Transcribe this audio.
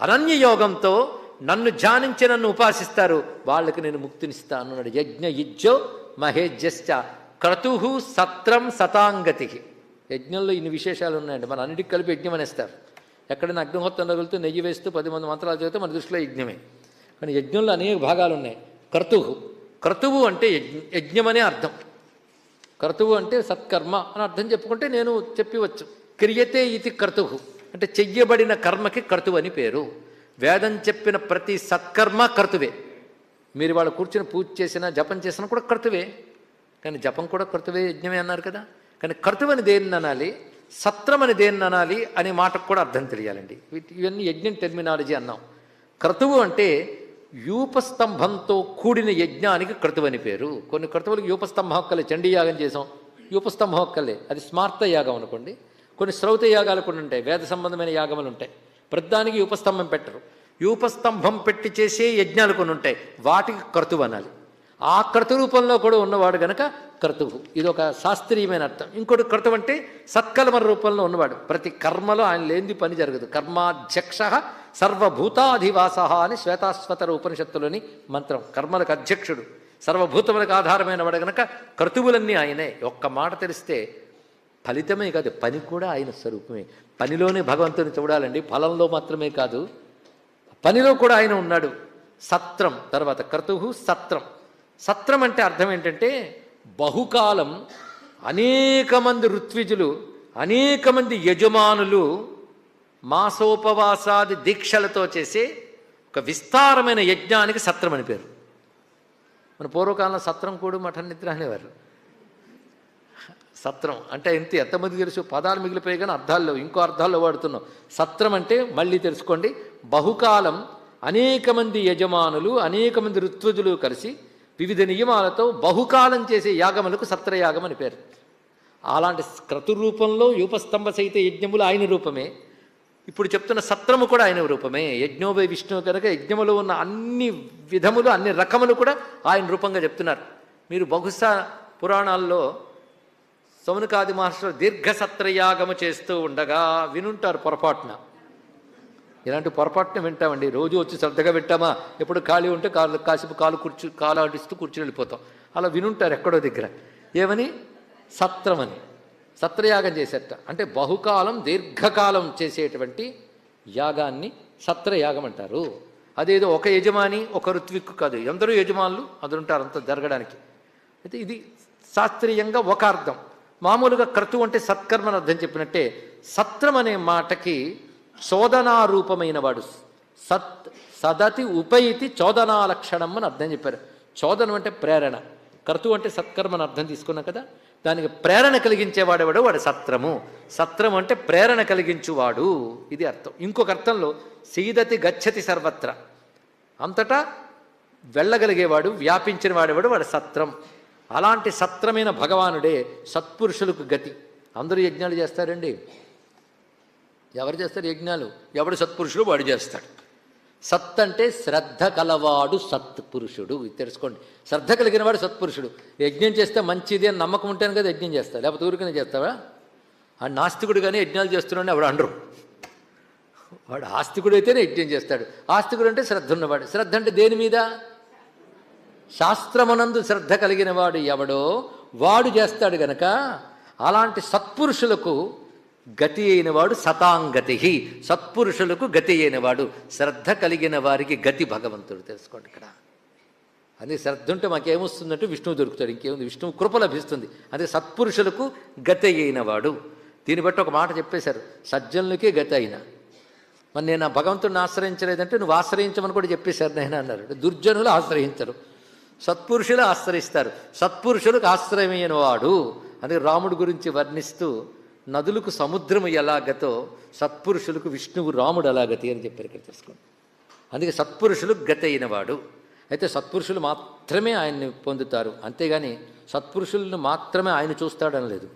అనన్యయోగంతో నన్ను ధ్యానించి నన్ను ఉపాసిస్తారు. వాళ్ళకి నేను ముక్తినిస్తాను అన్నాడు. యజ్ఞ యుజ్జో మహేజ్యశ్చ క్రతుహు సత్రం సతాంగతి. యజ్ఞంలో ఇన్ని విశేషాలు ఉన్నాయండి. మన అన్నిటికి కలిపి యజ్ఞం అనేస్తారు. ఎక్కడైనా అగ్నిహోత్రం తగులుతూ నెయ్యి వేస్తూ పది మంది మంత్రాలు చదివితే మన దృష్టిలో యజ్ఞమే. కానీ యజ్ఞంలో అనేక భాగాలు ఉన్నాయి. క్రతువు క్రతువు అంటే యజ్ఞ యజ్ఞమనే అర్థం. క్రతువు అంటే సత్కర్మ అని అర్థం చెప్పుకుంటే నేను చెప్పివచ్చు. క్రియతే ఇది క్రతువు అంటే చెయ్యబడిన కర్మకి కర్తువు అని పేరు. వేదం చెప్పిన ప్రతి సత్కర్మ కర్తువే. మీరు వాళ్ళు కూర్చుని పూజ చేసినా జపం చేసినా కూడా కర్తువే. కానీ జపం కూడా కర్తువే యజ్ఞమే అన్నారు కదా. కానీ కర్తువని దేన్ని అనాలి సత్రం అని దేన్ని అనాలి అనే మాటకు కూడా అర్థం తెలియాలండి. ఇవన్నీ యజ్ఞం టెర్మినాలజీ అన్నాం. క్రతువు అంటే యూపస్తంభంతో కూడిన యజ్ఞానికి క్రతువు అని పేరు. కొన్ని క్రతువులకు యూపస్తంభం ఒక్కలే చండీ యాగం చేసాం. యూపస్తంభం ఒక్కలే. అది స్మార్త యాగం అనుకోండి. కొన్ని శ్రౌత యాగాలు కూడా ఉంటాయి వేద సంబంధమైన యాగములు ఉంటాయి. ప్రతిదానికి ఉపస్తంభం పెట్టరు. యూపస్తంభం పెట్టి చేసే యజ్ఞాలు కొన్ని ఉంటాయి. వాటికి క్రతువు అనాలి. ఆ క్రతు రూపంలో కూడా ఉన్నవాడు గనక క్రతువు. ఇది ఒక శాస్త్రీయమైన అర్థం. ఇంకోటి క్రతువు అంటే సత్కర్మ రూపంలో ఉన్నవాడు. ప్రతి కర్మలో ఆయన లేనిది పని జరగదు. కర్మాధ్యక్ష సర్వభూతాధివాస అని శ్వేతాశ్వతర ఉపనిషత్తులోని మంత్రం. కర్మలకు అధ్యక్షుడు. సర్వభూతములకు ఆధారమైన వాడు గనక క్రతువులన్నీ ఆయనే. ఒక్క మాట తెలిస్తే ఫలితమే కాదు పని కూడా ఆయన స్వరూపమే. పనిలోనే భగవంతుని చూడాలండి ఫలంలో మాత్రమే కాదు పనిలో కూడా ఆయన ఉన్నాడు. సత్రం తర్వాత క్రతువు సత్రం. సత్రం అంటే అర్థం ఏంటంటే బహుకాలం అనేక మంది ఋత్విజులు అనేక మంది యజమానులు మాసోపవాసాది దీక్షలతో చేసే ఒక విస్తారమైన యజ్ఞానికి సత్రం అని పేరు. మన పూర్వకాలంలో సత్రం కూడు మఠం నిద్ర అనేవారు. సత్రం. అంటే ఎంత ఎంతమంది తెలుసు? పదాలు మిగిలిపోయి కానీ అర్థాల్లో ఇంకో అర్థాల్లో వాడుతున్నాం. సత్రం అంటే మళ్ళీ తెలుసుకోండి. బహుకాలం అనేక మంది యజమానులు అనేక మంది ఋత్వజులు కలిసి వివిధ నియమాలతో బహుకాలం చేసే యాగములకు సత్రయాగం అని పేరు. అలాంటి క్రతు రూపంలో యూపస్తంభ సహిత యజ్ఞములు ఆయన రూపమే. ఇప్పుడు చెప్తున్న సత్రము కూడా ఆయన రూపమే. యజ్ఞోపై విష్ణువు కనుక యజ్ఞములో ఉన్న అన్ని విధములు అన్ని రకములు కూడా ఆయన రూపంగా చెప్తున్నారు. మీరు బహుశా పురాణాల్లో సౌనకాది మహర్షులు దీర్ఘ సత్రయాగము చేస్తూ ఉండగా వినుంటారు పొరపాటున. ఇలాంటి పొరపాటున వింటామండి. రోజు వచ్చి శ్రద్ధగా వింటామా? ఎప్పుడు ఖాళీ ఉంటే కాలు కాసేపు కాలు కూర్చు కాలు ఆడిస్తూ కూర్చుని వెళ్ళిపోతాం. అలా వినుంటారు ఎక్కడో దగ్గర. ఏమని? సత్రమని సత్రయాగం చేసేట. అంటే బహుకాలం దీర్ఘకాలం చేసేటువంటి యాగాన్ని సత్రయాగం అంటారు. అదేదో ఒక యజమాని ఒక ఋత్విక్కు కాదు. ఎందరో యజమానులు అందరుంటారు అంత జరగడానికి. అయితే ఇది శాస్త్రీయంగా ఒక అర్థం. మామూలుగా క్రతు అంటే సత్కర్మని అర్థం చెప్పినట్టే సత్రం అనే మాటకి చోదనారూపమైన వాడు. సత్ సదతి ఉపైతి చోదనా లక్షణం అని అర్థం చెప్పారు. చోదనం అంటే ప్రేరణ. క్రతు అంటే సత్కర్మని అర్థం తీసుకున్నాం కదా? దానికి ప్రేరణ కలిగించేవాడెవడు వాడు సత్రము. సత్రం అంటే ప్రేరణ కలిగించువాడు. ఇది అర్థం. ఇంకొక అర్థంలో సీదతి గచ్చతి సర్వత్ర. అంతటా వెళ్ళగలిగేవాడు వ్యాపించిన వాడేవాడు వాడు సత్రం. అలాంటి సత్రమైన భగవానుడే సత్పురుషులకు గతి. అందరూ యజ్ఞాలు చేస్తారండి. ఎవరు చేస్తారు యజ్ఞాలు? ఎవడు సత్పురుషుడు వాడు చేస్తాడు. సత్ అంటే శ్రద్ధ కలవాడు సత్పురుషుడు. తెలుసుకోండి. శ్రద్ధ కలిగిన వాడు సత్పురుషుడు. యజ్ఞం చేస్తే మంచిది అని నమ్మకం ఉంటాను కదా యజ్ఞం చేస్తాడు లేకపోతే ఊరికనే చేస్తావా? ఆ నాస్తికుడు కానీ యజ్ఞాలు చేస్తున్నాడు ఎవడు అండరు వాడు ఆస్తికుడు అయితేనే యజ్ఞం చేస్తాడు. ఆస్తికుడు అంటే శ్రద్ధ ఉన్నవాడు. శ్రద్ధ అంటే దేని మీద? శాస్త్రమునందు శ్రద్ధ కలిగిన వాడు ఎవడో వాడు చేస్తాడు గనక అలాంటి సత్పురుషులకు గతి అయినవాడు సతాంగతి సత్పురుషులకు గతి అయినవాడు. శ్రద్ధ కలిగిన వారికి గతి భగవంతుడు తెలుసుకోండి ఇక్కడ. అదే శ్రద్ధ ఉంటే మాకేమొస్తుందంటే విష్ణువు దొరుకుతాడు ఇంకేముంది? విష్ణువు కృప లభిస్తుంది. అదే సత్పురుషులకు గతి అయినవాడు. దీన్ని బట్టి ఒక మాట చెప్పేశారు సజ్జనులకే గతి అయిన. మరి నేను ఆ భగవంతుడిని ఆశ్రయించలేదంటే నువ్వు ఆశ్రయించమని కూడా చెప్పేశారు నేను అన్నారు. దుర్జనులు ఆశ్రయించరు. సత్పురుషులు ఆశ్రయిస్తారు. సత్పురుషులకు ఆశ్రయమైన వాడు అని రాముడు గురించి వర్ణిస్తూ నదులకు సముద్రము ఎలాగతో సత్పురుషులకు విష్ణువు రాముడు అలాగతి అని చెప్పారు ఇక్కడ తెలుసుకోండి. అందుకే సత్పురుషులు గతి అయినవాడు అయితే సత్పురుషులు మాత్రమే ఆయన్ని పొందుతారు. అంతేగాని సత్పురుషులను మాత్రమే ఆయన చూస్తాడని లేదు